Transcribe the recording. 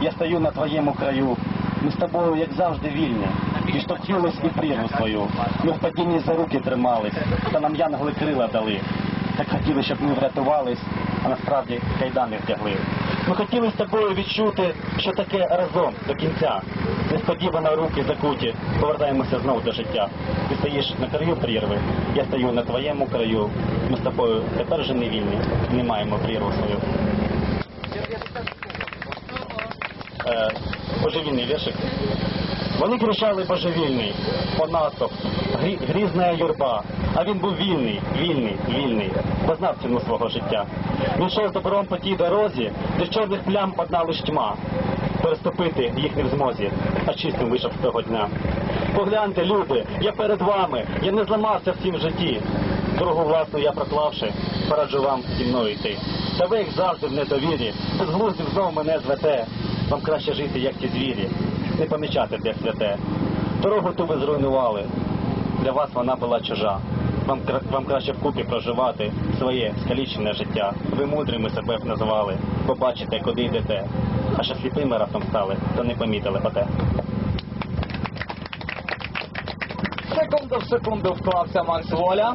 я стою на твоєму краю. Ми з тобою, як завжди, вільні. Відштовхнулись і прірву свою. Ми в падінні за руки тримались, та нам янголи крила дали. Так хотіли, щоб ми врятувались, а насправді кайдани вдягли. Ми хотіли з тобою відчути, що таке разом до кінця. Несподівано руки закуті, повертаємося знову до життя. Ти стоїш на краю прірви, я стою на твоєму краю. Ми з тобою тепер вже не вільні, не маємо прірву свою. Е, божевільний віршик. Вони кричали божевільний, понаступ, грі, грізна юрба. А він був вільний, вільний, вільний, бо знав ціну свого життя. Він йшов з добром по тій дорозі, де з чорних плям одна лиш тьма. Переступити їх не в змозі, а чистим вийшов з того дня. Погляньте, люди, я перед вами, я не зламався в житті. Дорогу власну я проклавши, пораджу вам зі мною йти. Та ви як завжди в недовірі, безглуздів знову мене звете. Вам краще жити, як ті звірі, не помічати, де святе. Дорогу ту ви зруйнували. Для вас вона була чужа. Вам, вам краще вкупі проживати своє скалічене життя. Ви мудрими себе б назвали. Побачите, куди йдете. А що сліпими раптом стали, то не помітили оте. Секунду в секунду вклався Макс Воля.